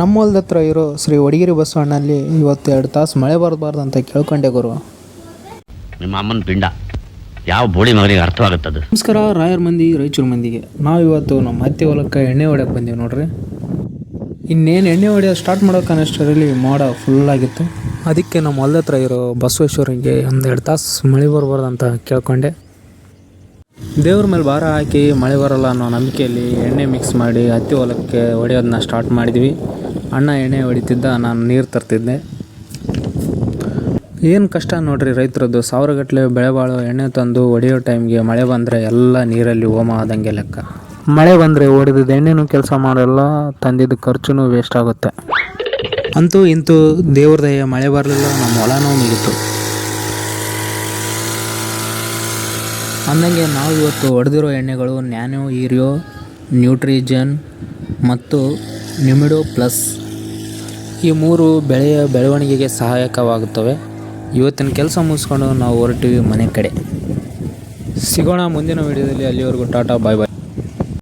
ನಮ್ಮ ಹೊಲ್ದ ಹತ್ರ ಇರೋ ಶ್ರೀ ಒಡಗಿರಿ ಬಸವಣ್ಣಲ್ಲಿ ಇವತ್ತು ಎರಡು ತಾಸು ಮಳೆ ಬರಬಾರ್ದು ಅಂತ ಕೇಳ್ಕೊಂಡೆ ಗುರು. ನಿಮ್ಮ ಅಮ್ಮನ ಪಿಂಡ. ಯಾವ ಬೋಳಿ ಮಗನಿಗೆ ಅದು? ನಮಸ್ಕಾರ ರಾಯರ್ ಮಂದಿ ರಾಯಚೂರು ಮಂದಿಗೆ. ನಾವು ಇವತ್ತು ನಮ್ಮ ಅತ್ತೆ ಹೊಲಕ್ಕೆ ಎಣ್ಣೆ ಹೊಡ್ಯಕ್ಕೆ ಬಂದೀವಿ ನೋಡ್ರಿ. ಇನ್ನೇನು ಎಣ್ಣೆ ಹೊಡೆಯೋದು ಸ್ಟಾರ್ಟ್ ಮಾಡೋಕೆ ಅನ್ನೋಷ್ಟರಲ್ಲಿ ಮೋಡ ಫುಲ್ ಆಗಿತ್ತು. ಅದಕ್ಕೆ ನಮ್ಮ ಹೊಲ್ದ ಹತ್ರ ಇರೋ ಬಸವೇಶ್ವರಿಗೆ ಒಂದೆರಡು ತಾಸು ಮಳೆ ಬರಬಾರ್ದು ಅಂತ ಕೇಳ್ಕೊಂಡೆ. ದೇವ್ರ ಮೇಲೆ ಭಾರ ಹಾಕಿ ಮಳೆ ಬರಲ್ಲ ಅನ್ನೋ ನಂಬಿಕೆಯಲ್ಲಿ ಎಣ್ಣೆ ಮಿಕ್ಸ್ ಮಾಡಿ ಹತ್ತಿ ಹೊಲಕ್ಕೆ ಹೊಡೆಯೋದನ್ನ ಸ್ಟಾರ್ಟ್ ಮಾಡಿದ್ವಿ. ಅಣ್ಣ ಎಣ್ಣೆ ಹೊಡಿತಿದ್ದ, ನಾನು ನೀರು ತರ್ತಿದ್ದೆ. ಏನು ಕಷ್ಟ ನೋಡ್ರಿ ರೈತರದ್ದು. ಸಾವಿರಗಟ್ಟಲೆ ಬೆಳೆ ಬಾಳೋ ಎಣ್ಣೆ ತಂದು ಹೊಡೆಯೋ ಟೈಮ್ಗೆ ಮಳೆ ಬಂದರೆ ಎಲ್ಲ ನೀರಲ್ಲಿ ಹೋಮ ಆದಂಗೆ ಲೆಕ್ಕ. ಮಳೆ ಬಂದರೆ ಹೊಡೆದಿದ್ದ ಎಣ್ಣೆನೂ ಕೆಲಸ ಮಾಡಲ್ಲ ತಂದಿದ್ದ ಖರ್ಚುನೂ ವೇಸ್ಟ್ ಆಗುತ್ತೆ. ಅಂತೂ ಇಂತೂ ದೇವ್ರದಯ ಮಳೆ ಬರಲಿಲ್ಲ, ನಮ್ಮ ಹೊಲನೂ ಮುಗೀತು. ಅಂದಂಗೆ ನಾವು ಇವತ್ತು ಹೊಡೆದಿರೋ ಎಣ್ಣೆಗಳು ನ್ಯಾನೋ ಈರಿಯೋ ನ್ಯೂಟ್ರಿಜನ್ ಮತ್ತು ನಿಮಿಡೋ ಪ್ಲಸ್ ಈ ಮೂರು ಬೆಳೆಯ ಬೆಳವಣಿಗೆಗೆ ಸಹಾಯಕವಾಗುತ್ತವೆ. ಇವತ್ತಿನ ಕೆಲಸ ಮುಗಿಸ್ಕೊಂಡು ನಾವು ಹೊರಟಿವಿ ಮನೆ ಕಡೆ. ಸಿಗೋಣ ಮುಂದಿನ ವಿಡಿಯೋದಲ್ಲಿ. ಅಲ್ಲಿವರೆಗೂ ಟಾಟಾ, ಬಾಯ್ ಬಾಯ್.